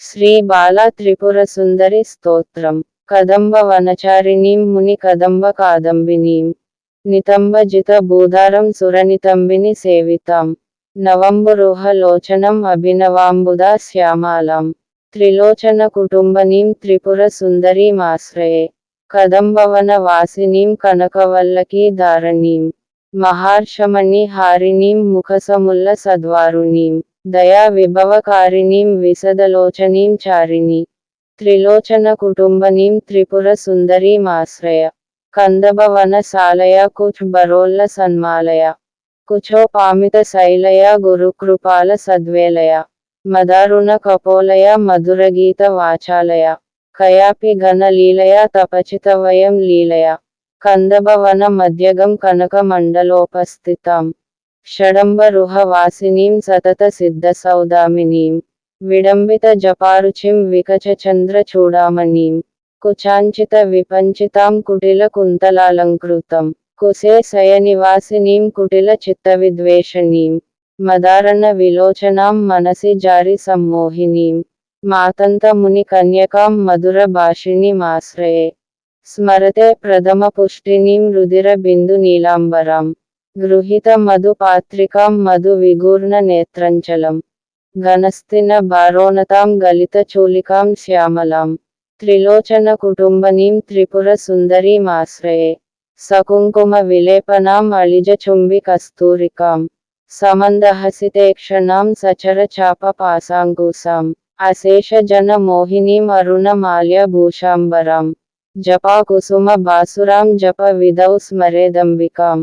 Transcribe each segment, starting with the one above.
శ్రీ బాల త్రిపుర సుందరి స్తోత్రం. కదంబ వనచారిణీం ముని కదంబ కాదంబినీం. నితంబ జిత భూధారం సురనితంబిని సేవితాం. నవంబురుహ లోచనం అభినవాంబుదా శ్యామాలాం. త్రిలోచన కుటుంబనీం త్రిపుర సుందరీమాశ్రయే కదంబవన వాసినీం కనకవల్లకీ ధారణీం. మహార్షమణి హారిణీం ముఖసముల్ల సద్వారుణీం. దయా విభవకారిణీం విశదలోచనీం చారిణి త్రిలోచన కుటుంబనీం త్రిపుర సుందరీమాశ్రయ కందభవన సాలయ కుచ్ బరోల్ల సన్మాలయ కుచోపామిత శైలయ గురుకృపాల సద్వేలయ మదారుణ కపోలయ మధురగీత వాచాలయ కయాపి ఘన లీలయ తపచితవయం లీలయ కందభవన మధ్యగం కనక మండలోపస్థితాం షడంబరుహవాసినీం సతత సిద్ధ సౌదామినీం విడంబిత జపారుచిం వికచ చంద్ర చూడామణీం కుచాంచిత విపంచితాం కుటిల కుంతలాలంకృతం కుసే శయనివాసినీం కుటిల చిత్తవిద్వేషణీం మదారణ విలోచనాం మనసి జారి సమ్మోహినీం మాతంత ముని కన్యకాం మధుర భాషిణీమాశ్రయే స్మరతే ప్రథమ పుష్టినీం రుదిర బిందు నీలాంబరాం గృహీత మధు పాత్రికాం మధు విగూర్ణ నేత్రంచలం. గణస్థిన భారోనతాం గలిత చూలికాం శ్యామలాం. త్రిలోచన కుటుంబనీం త్రిపుర సుందరీమాశ్రయే సకుంకుమ విలేపనాం అళిజ చుంబి కస్తూరికాం. సమందహసితేక్షణాం సచర చాప పాసాంకుశాం అశేష జన మోహినీం అరుణ మాల్య భూషాంబరాం. జపా కుసుమ బాసురాం జప విదౌ స్మరేదంబికాం.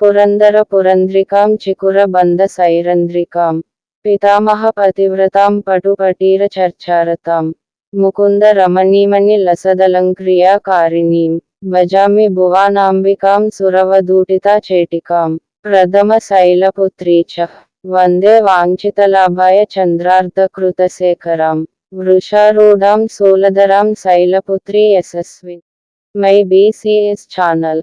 పురందర పురంద్రికాం చికుర బంధ సైరంద్రికాం. పితామహ పతివ్రతాం పటు పటీర చర్చారతాం. ముకుంద రమణీమణి లసదలంక్రియాకారిణీం భజామి భువానాంబికాం సురవదూటితా చేటికాం. ప్రథమ శైలపుత్రీ చ. వందే వాంఛితలాభాయ చంద్రార్ధకృతశేఖరాం వృషారూఢాం శూలధరాం శైలపుత్రీ యశస్వి మై బీసీఎస్ ఛానల్.